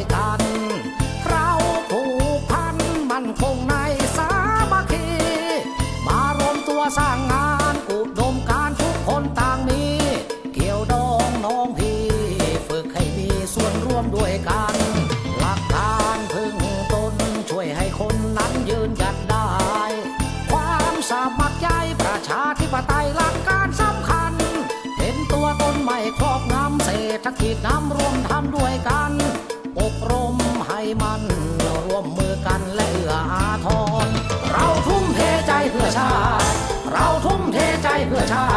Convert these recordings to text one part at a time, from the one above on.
ด้วยกัน เราผูกพันมั่นคงในสามัคคี มารวมตัวสร้างงานอุดมการทุกคนต่างมี เกี่ยวดองน้องพี่ ฝึกให้มีส่วนร่วมด้วยกัน หลักการพึ่งตนช่วยให้คนนั้นยืนหยัดได้ ความสามัคใจประชาธิปไตยหลักการสำคัญ เห็นตัวตนไม่ครอบงำเศรษฐกิจน้ำรวม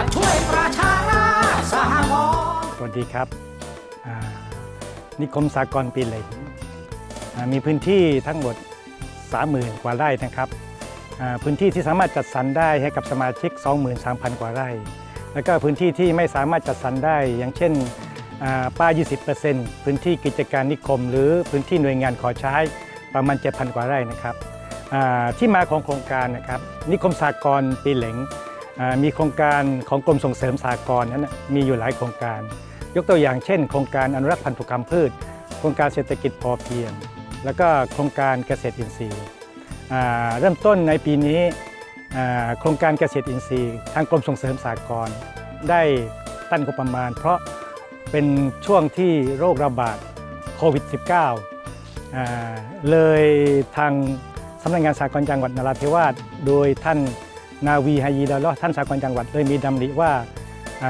ติช่วยประชาราษฎร์สหกรณ์สวัสดีครับอ่านิคมสากลปีเหล็กอ่ามีพื้นที่ทั้งหมด 30,000 กว่าไร่นะครับอ่าพื้นที่ที่สามารถจัดสรรได้ให้กับสมาชิก 23,000 กว่าไร่ แล้วก็พื้นที่ที่ไม่สามารถจัดสรรได้ อย่างเช่นอ่าป้า 20%พื้นที่กิจการนิคม หรือพื้นที่หน่วยงานขอใช้ประมาณ 7,000 กว่าไร่นะครับ อ่าที่มาของโครงการนะครับนิคมสากลปีเหลง มีโครงการของกรมส่งเสริมสหกรนั้นมีอยู่หลายโครงการ ยกตัวอย่างเช่น โครงการอนุรักษ์พันธุกรรมพืช โครงการเศรษฐกิจพอเพียง แล้วก็โครงการเกษตรอินทรีย์เริ่มต้นในปีนี้โครงการเกษตรอินทรีย์ ทางกรมส่งเสริมสหกรได้ตั้งงบประมาณ เพราะเป็นช่วงที่โรคระบาดโควิด -19 อ่าเลยทางสำนักงานสากลจังหวัดนราธิวาสโดยท่าน นาวีไฮยีดาลท่านสากลจังหวัดเลยมีดำริว่า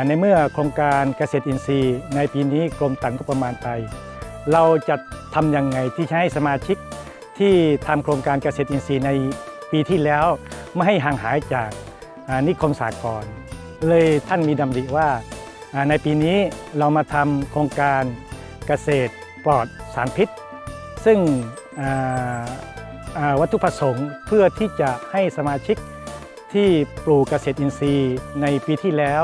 ในเมื่อโครงการเกษตรอินทรีย์ ในปีนี้กรมตันก็ประมาณไป เราจะทำยังไงที่ให้สมาชิกที่ทำโครงการเกษตรอินทรีย์ในปีที่แล้วไม่ให้ห่างหายจากนิคมสากลเลยท่านมีดำริว่า ในปีนี้เรามาทำโครงการเกษตรปลอดสารพิษ ซึ่งวัตถุประสงค์เพื่อที่จะให้สมาชิก ที่ปลูกเกษตรอินทรีย์ในปีที่แล้ว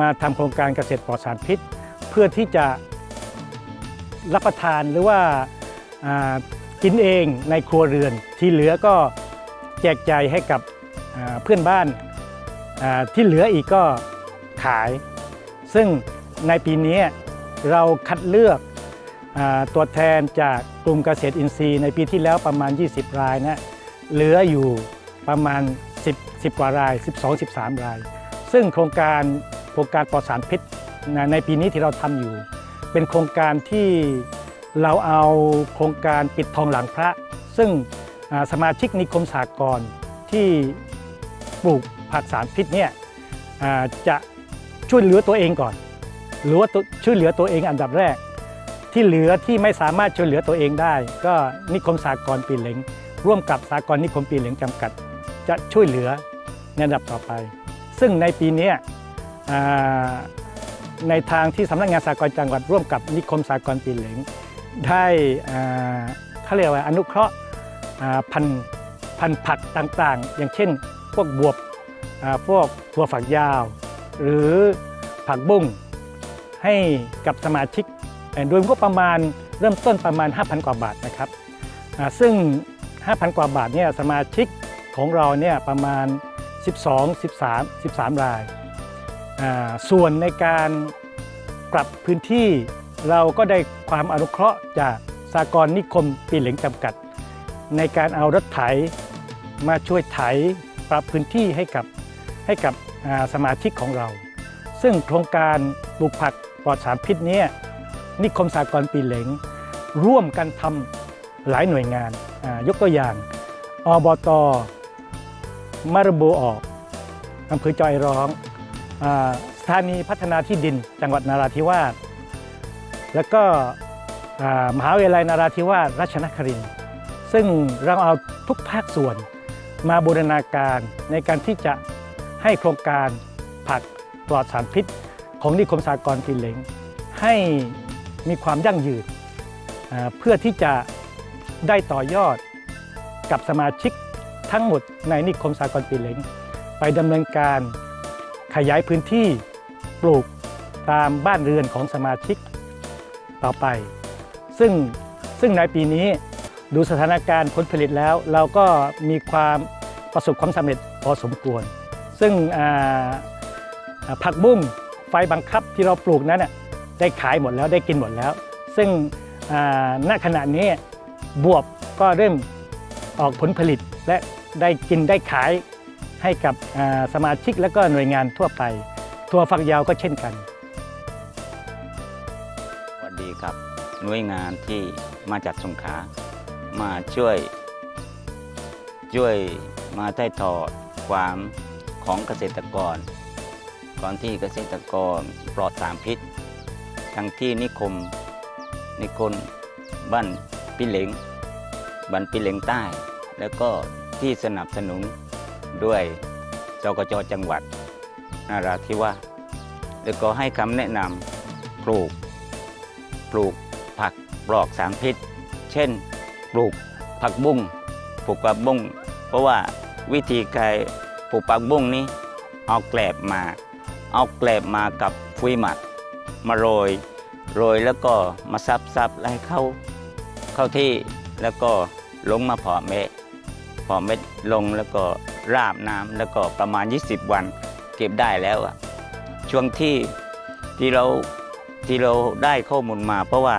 มาทำโครงการเกษตรปลอดสารพิษ เพื่อที่จะรับประทานหรือว่ากินเองในครัวเรือน ที่เหลือก็แจกจ่ายให้กับเพื่อนบ้านที่เหลืออีกก็ขาย ซึ่งในปีนี้เราคัดเลือกอตัวแทนจากกลุ่มเกษตรอินทรีย์ในปีที่แล้วประมาณ 20 รายนะเหลืออยู่ประมาณ10 10 กว่าราย 12 13 ราย ซึ่งโครงการโครงการปลอดสารพิษในปีนี้ที่เราทำอยู่ เป็นโครงการที่เราเอาโครงการปิดทองหลังพระ ซึ่งสมาชิกนิคมสากลที่ปลูกผักสารพิษเนี่ยจะช่วยเหลือตัวเองก่อน หรือว่าช่วยเหลือตัวเองอันดับแรก ที่เหลือที่ไม่สามารถช่วยเหลือตัวเองได้ ก็นิคมสากลปีเหลงร่วมกับสากลนิคมปีเหลงจำกัด จะช่วยเหลือในระดับต่อไป ซึ่งในปีนี้ในทางที่สำนักงานสากลจังหวัดร่วมกับนิคมสากลปีเหลงได้เขาเรียกว่าอนุเคราะห์พันพันผักต่างๆ อย่างเช่น พวกบวบพวกถั่วฝักยาว หรือผักบุ้งให้กับสมาชิกเอ่อโดยงบประมาณเริ่มต้นประมาณ 5,000 กว่าบาทนะครับซึ่ง 5,000 กว่าบาทเนี่ยสมาชิก ของเราเนี่ยประมาณ 12 13 13 ราย ส่วนในการปรับพื้นที่เราก็ได้ความอนุเคราะห์จากสากลนิคมปีเหลงจำกัด ในการเอารถไถมาช่วยไถปรับพื้นที่ให้กับให้กับสมาชิกของเรา ซึ่งโครงการปลูกผักปลอดสารพิษนี่ยนิคมสากลปีเหลงร่วมกันทำหลายหน่วยงานยกตัวอย่างอบต มารบูออกอำเภอจอยร้องอสถานีพัฒนาที่ดินจังหวัดนาราธิวาสแล้วก็มหาวิทยาลัยนาราธิวาสราชนครินทร์ซึ่งเราเอาทุกภาคส่วนมาบูรณาการในการที่จะให้โครงการผักปลอดสารพิษ ของนิคมสากลปีเหลงให้มีความยั่งยืนเพื่อที่จะได้ต่อยอดกับสมาชิก ทั้งหมดในนิคมสากลปีเหลงไปดำเนินการขยายพื้นที่ปลูกตามบ้านเรือนของสมาชิกต่อไป ซึ่งซึ่งในปีนี้ดูสถานการณ์ผลผลิตแล้ว เราก็มีความประสบความสำเร็จพอสมควร ซึ่งผักบุ้งไฟบังคับที่เราปลูกนั้นได้ขายหมดแล้วได้กินหมดแล้ว ซึ่งณขณะนี้บวบก็เริ่มออกผลผลิต และได้กินได้ขายให้กับสมาชิกและก็หน่วยงานทั่วไปถั่วฝักยาวก็เช่นกัน สวัสดีครับหน่วยงานที่มาจากสงขลามาช่วย ช่วยมาถ่ายทอดความของเกษตรกร ก่อนที่เกษตรกรปลอดสารพิษ ทั้งที่นิคม นิคมบ้านปิเหลงบ้านปิเหลงใต้ แล้วก็ที่สนับสนุนด้วยจกจจังหวัดนาราธิวาสแล้วก็ให้คำแนะนำปลูก ปลูกผักปลอกสารพิษ เช่น ปลูกผักบุ้งปลูกผักบุ้งเพราะว่าวิธีการปลูกผักบุ้งนี้ เอาแกลบมา เอาแกลบมากับฟุยหมักมาโรยโรยแล้วก็มาซับซับให้เข้าเข้าที่แล้วก็ลงมาเพาะเม็ดเพาะเม็ดลงแล้วก็ราบน้ำแล้วก็ประมาณ 20 วันเก็บได้แล้วอะช่วงที่ที่เราที่เราได้ข้อมูลมา เพราะว่า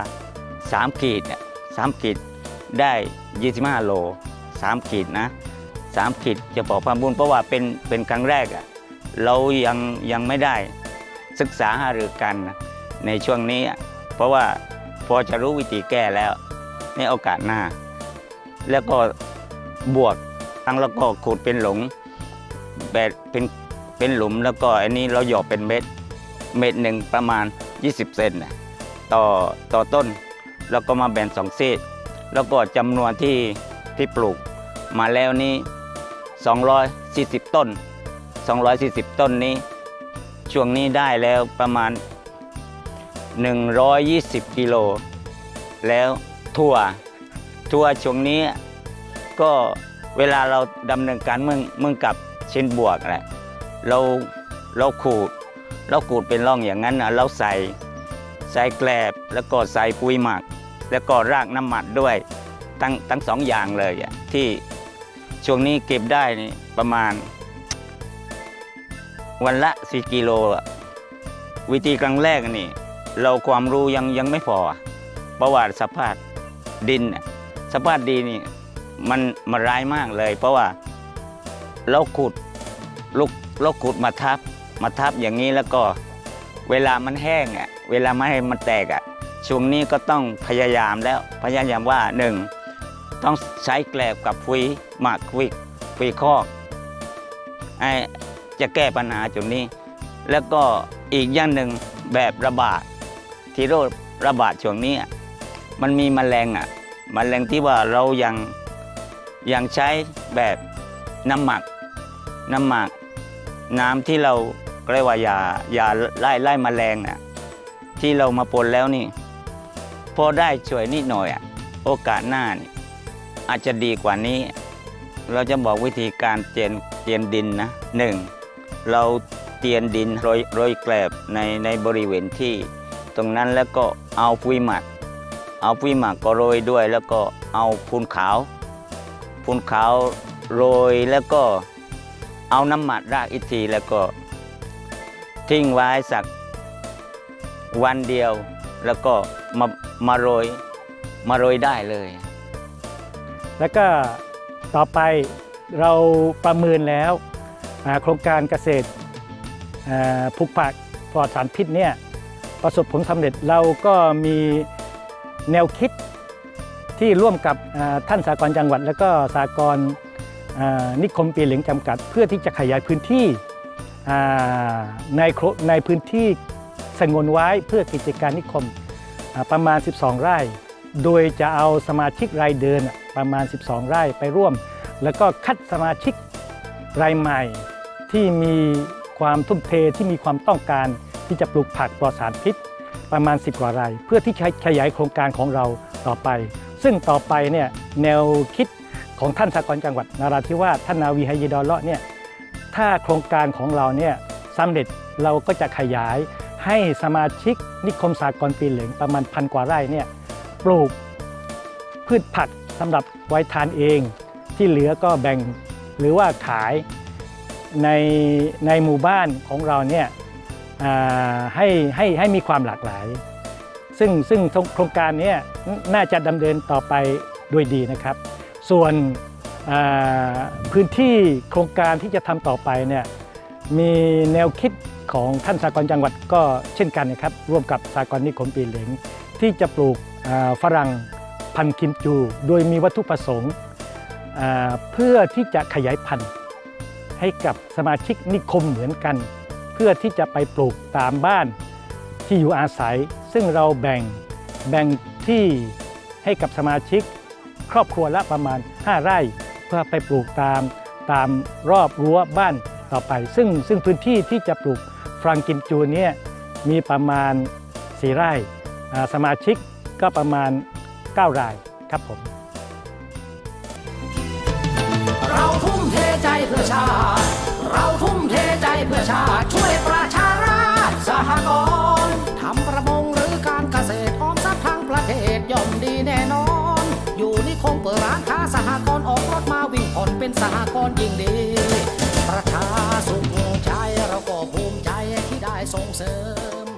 3ขีดเนี่ยสามขีดได้ 25 โล3ขีดนะ3ขีดจะบอกความบุญเพราะว่าเป็นเป็นครั้งแรกอะเรายังยังไม่ได้ศึกษาหารือกันนะในช่วงนี้ เพราะว่าพอจะรู้วิธีแก้แล้วในโอกาสหน้า แล้วก็ บวกทั้งแล้วก็ขุดเป็นหลุมแบบเป็นเป็นหลุมแล้วก็อันนี้เราหยอกเป็นเม็ดเม็ดหนึ่งประมาณ 20 เซนน่ะต่อต่อต้น แล้วก็มาแบ่งสองเซตแล้วก็จำนวนที่ที่ปลูกมาแล้วนี้ 240 ต้น 240 ต้นนี้ ช่วงนี้ได้แล้วประมาณ 120 กิโล แล้วทั่วทั่วช่วงนี้ ก็เวลาเราดำเนินการเมืองเมืองกับเช่นบวกแหละเราเราขูดเราขูดเป็นร่องอย่างนั้นนะเราใส่ใส่แกลบแล้วก็ใส่ปุ๋ยหมัก แล้วก็รากน้ำหมักด้วยทั้งทั้งสองอย่างเลยอะที่ช่วงนี้เก็บได้นี่ประมาณ วันละ4กิโลอะวิธีครั้งแรกนี่ เราความรู้ยังยังไม่พออะเพระว่าสภาพดินน่ะสภาพดินนี่ มันมันร้ายมากเลย เพราะว่าเราขุดลูกเราขุดมาทับ มาทับอย่างนี้แล้วก็เวลามันแห้งอะเวลาไม่ให้มันแตกอะช่วงนี้ก็ต้องพยายามแล้วพยายามว่าหนึ่งต้องใช้แกลบกับฟุยหมักฟุยฟุยคอกไอจะแก้ปัญหาจุดนี้ แล้วก็อีกอย่างหนึ่งแบบระบาดที่โรคระบาดช่วงนี้มันมีแมลงอะแมลงที่ว่าเรายัง ยังใช้แบบน้ำหมัก น้ำหมัก น้ำที่เราเรียกว่ายายาไล่ไล่แมลงน่ะที่เรามาปนแล้วนี่ พอได้ช่วยนิดหน่อยอะโอกาสหน้านี่อาจจะดีกว่านี้ เราจะบอกวิธีการเจียนเจียนดินนะหนึ่งเราเตียนดินโรยโรยแกลบในในบริเวณที่ ตรงนั้นแล้วก็เอาปุ๋ยหมัก เอาปุ๋ยหมักก็โรยด้วย แล้วก็เอาพูนขาว พูนขาวโรยแล้วก็เอาน้ำหมักรากอีกทีแล้วก็ ทิ้งไว้สักวันเดียวแล้วก็มามาโรยมาโรยได้เลย แล้วก็ต่อไปเราประเมินแล้วโครงการเกษตรผูกผักปลอดสารพิษเนี่ยประสบผลสำเร็จเราก็มีแนวคิด ที่ร่วมกับท่านสากลจังหวัด และก็สากลนิคมปีเหลืองจำกัด เพื่อที่จะขยายพื้นที่ในโครในพื้นที่สงวนไว้เพื่อกิจการนิคมประมาณ 12 ไร่ โดยจะเอาสมาชิกรายเดินประมาณ 12 ไร่ไปร่วม แล้วก็คัดสมาชิกรายใหม่ที่มีความทุ่มเทที่มีความต้องการที่จะปลูกผักปลอดสารพิษประมาณ 10 กว่าราย เพื่อที่ขยายโครงการของเราต่อไป ซึ่งต่อไปเนี่ยแนวคิดของท่านสากลจังหวัดนาราธิวาสท่านนาวีไฮยีดอลเลาะเนี่ยถ้าโครงการของเราเนี่ยสำเร็จเราก็จะขยายให้สมาชิกนิคมสากลปีเหลืองประมาณพันกว่าไร่เนี่ยปลูกพืชผักสำหรับไว้ทานเอง ที่เหลือก็แบ่งหรือว่าขายในในหมู่บ้านของเราเนี่ยให้ให้ให้มีความหลากหลาย ซึ่งซึ่งโครงการนี้น่าจะดำเนินต่อไปด้วยดีนะครับ ส่วนพื้นที่โครงการที่จะทำต่อไปเนี่ยมีแนวคิดของท่านสากลจังหวัดก็เช่นกันนะครับ ร่วมกับสากลนิคมปีเหลงที่จะปลูกฝรั่งพันธุ์คิมจู โดยมีวัตถุประสงค์เพื่อที่จะขยายพันธุ์ให้กับสมาชิกนิคมเหมือนกัน เพื่อที่จะไปปลูกตามบ้านที่อยู่อาศัย ซึ่งเราแบ่งแบ่งที่ให้กับสมาชิก ครอบครัวละประมาณ 5 ไร่ เพื่อไปปลูกตามตามรอบรั้วบ้านต่อไป ซึ่งซึ่งพื้นที่ที่จะปลูกฟรังกิมจูเนี่ยมีประมาณ 4 ไร่ สมาชิกก็ประมาณ 9 รายครับผม เราทุ่มเทใจเพื่อชาติ เป็นสหกรณ์ยิ่งดี ประชาสุขใจเราก็ภูมิใจที่ได้ส่งเสริม